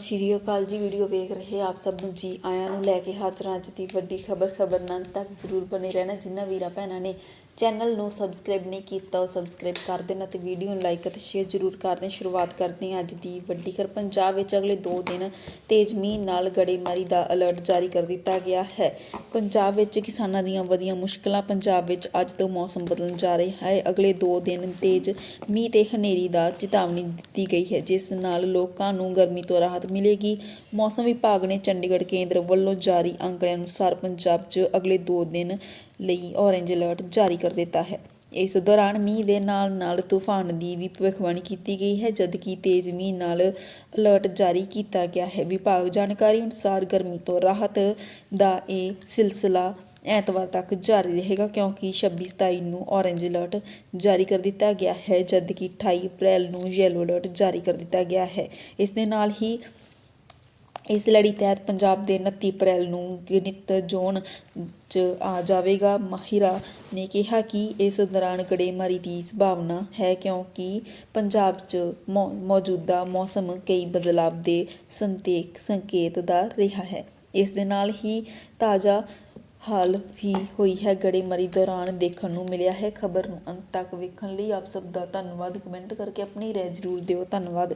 ਸ਼੍ਰੀ ਅਕਾਲ ਜੀ, ਵੀਡੀਓ ਵੇਖ ਰਹੇ ਆਪ ਸਭ ਨੂੰ ਜੀ ਆਇਆਂ ਨੂੰ ਲੈ ਕੇ ਹਾਜ਼ਰ ਹਾਂ ਅੱਜ ਦੀ ਵੱਡੀ ਖਬਰ ਖਬਰ ਨਾਲ ਤੱਕ ਜ਼ਰੂਰ ਬਣੇ ਰਹਿਣਾ ਜਿਨ੍ਹਾਂ ਵੀਰਾਂ, ਭੈਣਾਂ ਨੇ ਚੈਨਲ ਨੂੰ ਸਬਸਕ੍ਰਾਈਬ ਨਹੀਂ ਕੀਤਾ, ਉਹ ਸਬਸਕ੍ਰਾਈਬ ਕਰ ਦੇਣ ਅਤੇ ਵੀਡੀਓ ਨੂੰ ਲਾਈਕ ਅਤੇ ਸ਼ੇਅਰ ਜ਼ਰੂਰ ਕਰ ਦੇਣ। ਸ਼ੁਰੂਆਤ ਕਰਦੇ ਹਾਂ ਅੱਜ ਦੀ ਵੱਡੀ ਖਬਰ। ਪੰਜਾਬ ਵਿੱਚ ਅਗਲੇ 2 ਦਿਨ ਤੇਜ਼ ਮੀਂਹ ਨਾਲ ਗੜੇਮਾਰੀ ਦਾ ਅਲਰਟ ਜਾਰੀ ਕਰ ਦਿੱਤਾ ਗਿਆ ਹੈ। ਪੰਜਾਬ ਵਿੱਚ ਕਿਸਾਨਾਂ ਦੀਆਂ ਵਧੀਆਂ ਮੁਸ਼ਕਲਾਂ, ਪੰਜਾਬ ਵਿੱਚ ਅੱਜ ਤੋਂ ਮੌਸਮ ਬਦਲਣ ਜਾ ਰਿਹਾ ਹੈ। ਅਗਲੇ 2 ਦਿਨ ਤੇਜ਼ ਮੀਂਹ ਤੇ ਹਨੇਰੀ ਦਾ ਚੇਤਾਵਨੀ ਦਿੱਤੀ ਗਈ ਹੈ, ਜਿਸ ਨਾਲ ਲੋਕਾਂ ਨੂੰ ਗਰਮੀ ਤੋਂ ਰਾਹਤ ਮਿਲੇਗੀ। ਮੌਸਮ ਵਿਭਾਗ ਨੇ ਚੰਡੀਗੜ੍ਹ ਕੇਂਦਰ ਵੱਲੋਂ ਜਾਰੀ ਅੰਕੜਿਆਂ ਅਨੁਸਾਰ ਪੰਜਾਬ 'ਚ ਅਗਲੇ 2 ਦਿਨ ਲਈ ਔਰੇਂਜ ਅਲਰਟ ਜਾਰੀ ਕਰ ਦਿੱਤਾ ਹੈ। ਇਸ ਦੌਰਾਨ ਮੀਂਹ ਦੇ ਨਾਲ ਨਾਲ ਤੂਫਾਨ ਦੀ ਵੀ ਭਵਿੱਖਬਾਣੀ ਕੀਤੀ ਗਈ ਹੈ, ਜਦਕਿ ਤੇਜ਼ ਮੀਂਹ ਨਾਲ ਅਲਰਟ ਜਾਰੀ ਕੀਤਾ ਗਿਆ ਹੈ। ਵਿਭਾਗ ਜਾਣਕਾਰੀ ਅਨੁਸਾਰ ਗਰਮੀ ਤੋਂ ਰਾਹਤ ਦਾ ਇਹ ਸਿਲਸਿਲਾ ਐਤਵਾਰ ਤੱਕ ਜਾਰੀ ਰਹੇਗਾ, ਕਿਉਂਕਿ 26 27 ਨੂੰ ਔਰੇਂਜ ਅਲਰਟ ਜਾਰੀ ਕਰ ਦਿੱਤਾ ਗਿਆ ਹੈ, ਜਦਕਿ 28 ਅਪ੍ਰੈਲ ਨੂੰ ਯੈਲੋ ਅਲਰਟ ਜਾਰੀ ਕਰ ਦਿੱਤਾ ਗਿਆ ਹੈ। ਇਸ ਦੇ ਨਾਲ ਹੀ ਇਸ ਲੜੀ ਤਹਿਤ ਪੰਜਾਬ ਦੇ 29 ਅਪ੍ਰੈਲ ਨੂੰ ਗਣਿਤ ਜ਼ੋਨ 'ਚ ਆ ਜਾਵੇਗਾ। ਮਾਹਿਰਾ ਨੇ ਕਿਹਾ ਕਿ ਇਸ ਦੌਰਾਨ ਗੜੇਮਾਰੀ ਦੀ ਸੰਭਾਵਨਾ ਹੈ ਕਿਉਂਕਿ ਪੰਜਾਬ 'ਚ ਮੌਜੂਦਾ ਮੌਸਮ ਕਈ ਬਦਲਾਵ ਦੇ ਸੰਤੇਕ ਸੰਕੇਤ ਦਾ ਰਿਹਾ ਹੈ। ਇਸ ਦੇ ਨਾਲ ਹੀ ਤਾਜ਼ਾ ਹਾਲ ਵੀ ਹੋਈ ਹੈ। ਗੜੇਮਾਰੀ ਦੌਰਾਨ ਦੇਖਣ ਨੂੰ ਮਿਲਿਆ ਹੈ। ਖਬਰ ਨੂੰ ਅੰਤ ਤੱਕ ਵੇਖਣ ਲਈ ਆਪ ਸਭ ਦਾ ਧੰਨਵਾਦ। ਕਮੈਂਟ ਕਰਕੇ ਆਪਣੀ ਰਾਏ ਜ਼ਰੂਰ ਦਿਓ। ਧੰਨਵਾਦ।